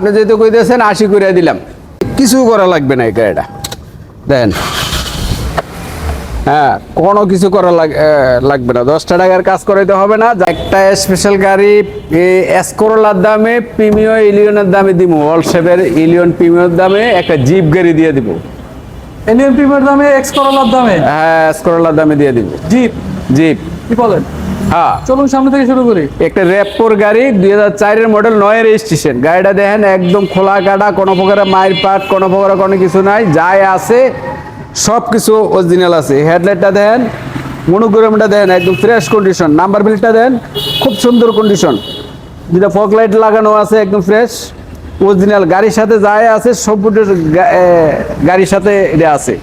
আপনি যেহেতু কইতেছেন আশি করে দিলাম। কিছু করা লাগবে না এই গাড়িটা। দেন। হ্যাঁ কোনো কিছু করা লাগবে না। দশটা টাকার কাজ করাইতে হবে না। একটা স্পেশাল গাড়ি এসকোরোলার দামে প্রিমিয় ইলিয়নের দামে দিব অল শেপের ইলিয়ন প্রিমিয়র দামে একটা জিপ গাড়ি দিয়ে দিব। এলিয়ন প্রিমিয়ার দামে এক্স করলার দামে? হ্যাঁ এসকোরোলার দামে দিয়ে দিব। জিপ জিপ কি বলেন? হ্যাঁ। চলুন সামনে থেকে শুরু করি। একটা র্যাপোর গাড়ি দুই হাজার চারের মডেল নয় রেজিস্ট্রেশন গাড়িটা দেখেন একদম খোলা কাটা কোনো প্রকারের মায়ের পাট কোনো প্রকারের কোনো কিছু নাই যাই আছে সব কিছু অরিজিনাল আছে হেডলাইটটা দেন মনোগ্রামটা দেন একদম ফ্রেশ কন্ডিশন নাম্বার প্লেটটা দেন খুব সুন্দর কন্ডিশন যেটা ফগ লাইট লাগানো আছে একদম ফ্রেশ অরিজিনাল গাড়ির সাথে যাই আছে সব গাড়ির সাথে এটা আছে।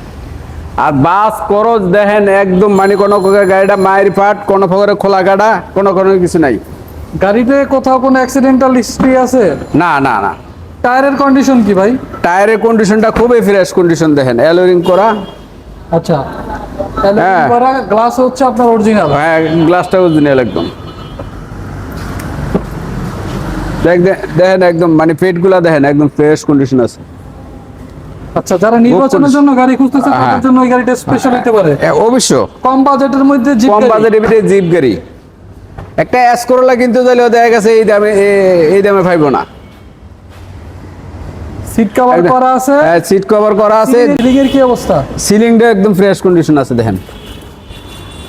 আর বাস করজ দেখেন একদম মানে কোনো গাড়িটা মায়ের পাট কোনো প্রকারের খোলা কাটা কোনো কোনো কিছু নাই। গাড়িতে কোথাও কোনো অ্যাক্সিডেন্টাল হিস্ট্রি আছে? না না না। টায়ারের কন্ডিশন কি ভাই? টায়ারের কন্ডিশনটা খুবই ফ্রেশ কন্ডিশন দেখেন অ্যালোরিং করা। আচ্ছা। হ্যাঁ। গ্লাস হচ্ছে আপনার অরিজিনাল হ্যাঁ গ্লাসটা অরিজিনাল একদম। দেখ দেখেন একদম মানে পেটগুলা দেখেন একদম ফ্রেশ কন্ডিশন আছে। আচ্ছা যারা নির্বাচনের জন্য গাড়ি খুঁজতেছে হ্যাঁ। তাদের জন্য এই গাড়িটা স্পেশাল হতে পারে। অবশ্য কম বাজেটের মধ্যে জিপ কম বাজেটের ভিতরে জিপ গাড়ি। একটা অ্যাস করলা কিন্তু তাহলে দেখা গেছে এই দামে এই দামে পাইবো না। সিট কভার করা আছে। হ্যাঁ সিট কভার করা আছে। সিলিং এর কি অবস্থা? সিলিংটা একদম ফ্রেশ কন্ডিশন আছে দেখেন।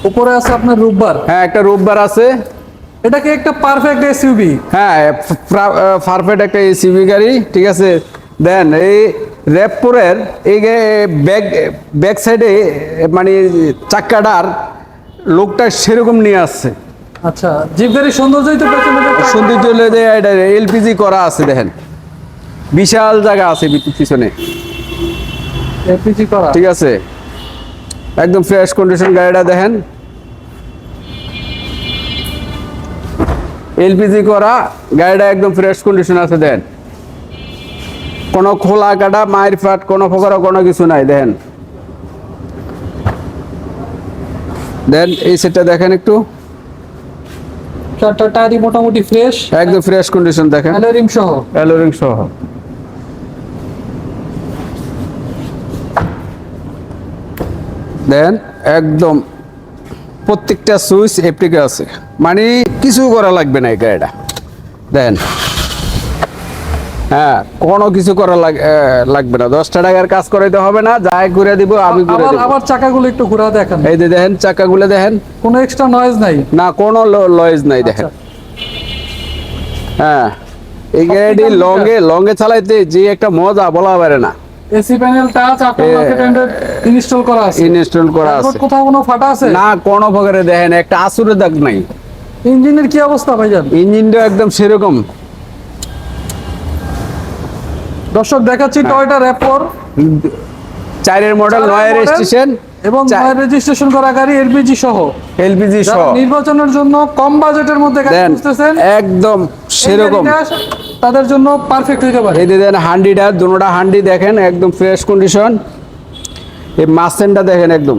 উপরে আছে আপনার রূপবার। হ্যাঁ একটা রোববার আছে। এটা কি একটা পারফেক্ট এসইউভি হ্যাঁ পারফেক্ট একটা এসিবি গাড়ি ঠিক আছে? দেন এই র্যাপপুরের এই ব্যাক ব্যাক সাইডে মানে চাক্কাটার লোকটা সেরকম নিয়ে আসছে। আচ্ছা জিপ গাড়ির সৌন্দর্যই তো সৌন্দর্য হলে যে এটা এলপিজি করা আছে দেখেন। বিশাল জায়গা আছে পিছনে। এলপিজি করা। ঠিক আছে। একদম ফ্রেশ কন্ডিশন গাড়িটা দেখেন। এলপিজি করা গাড়িটা একদম ফ্রেশ কন্ডিশন আছে দেন কোনো খোলা কাটা মায়ের ফাট কোনো প্রকার কোনো কিছু নাই দেখেন। দেন এই সেটটা দেখেন একটু। চারটা টায়ারই মোটামুটি ফ্রেশ একদম ফ্রেশ কন্ডিশন দেখেন। অ্যালোরিং সহ। অ্যালোরিং সহ। দেন একদম প্রত্যেকটা সুইচ এপ্লিকে আছে। মানে কিছু করা লাগবে না এই গাড়িটা। দেন। হ্যাঁ কোনো কিছু করা লাগবে না। দশটা টাকার কাজ করাইতে হবে না যাই করে দিব আমি আবার দেবো। আবার চাকাগুলো একটু ঘোরা দেখান। এই যে দেখেন চাকাগুলো দেখেন। কোনো এক্সট্রা নয়েজ নাই? না কোনো লয়েজ নাই দেখেন। আচ্ছা। হ্যাঁ এই গাড়িটি লঙ্গে লঙ্গে চালাইতে যে একটা মজা বলা পারে না। এসি প্যানেল টাচ ইনস্টল করা আছে। ইনস্টল করা আছে। কোথাও কোনো ফাটা আছে? না কোনো প্রকারে দেখেন একটা আসুরের দাগ নাই। ইঞ্জিনের কি অবস্থা ভাইজান? ইঞ্জিনটা একদম সেরকম। দর্শক দেখাচ্ছি হ্যাঁ। টয়টা র্যাপর। চারের মডেল নয় রেজিস্ট্রেশন। এবং রেজিস্ট্রেশন করা গাড়ি এলপিজি সহ। এলপিজি সহ। নির্বাচনের জন্য কম বাজেটের মধ্যে গাড়ি খুঁজতেছেন একদম সেরকম। তাদের জন্য পারফেক্ট হতে পারে। এই দেন হান্ডিটা দুটোটা হান্ডি দেখেন একদম ফ্রেশ কন্ডিশন এই মাসেনটা দেখেন একদম।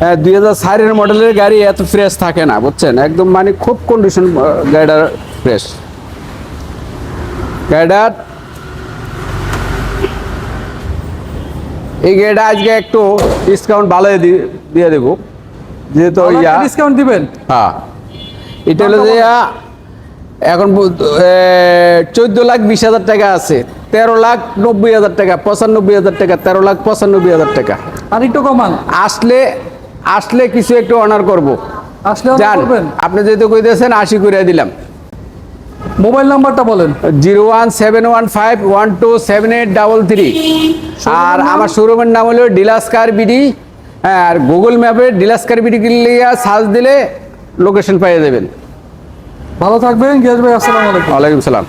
হ্যাঁ দুই হাজার চারের মডেলের গাড়ি এত ফ্রেশ থাকে না বুঝছেন? একদম মানে খুব কন্ডিশন গাড়িটার ফ্রেশ গাড়িটার এই গাড়িটা আজকে একটু ডিসকাউন্ট ভালো দিয়ে দেবো। যেহেতু ইয়া ডিসকাউন্ট দিবেন? হ্যাঁ। এটা হলো যে এখন চোদ্দ লাখ বিশ হাজার টাকা আছে। তেরো লাখ নব্বই হাজার টাকা পঁচানব্বই হাজার টাকা তেরো লাখ পঁচানব্বই হাজার টাকা। আর একটু কমান। আসলে আসলে কিছু একটু অনার করব। আসলে আপনি যেহেতু কইতেছেন আশি করে দিলাম। মোবাইল নাম্বারটা বলেন। Zero one seven one five one two seven eight double three. আর আমার শোরুমের নাম হলো ডিলাসকার বিডি। হ্যাঁ আর গুগল ম্যাপে ডিলাসকার বিডি লিয়া সার্চ দিলে লোকেশন পাইয়ে দেবেন ভালো থাকবেন গিয়াস ভাই আসসালামু আলাইকুম। ওয়ালাইকুম সালাম।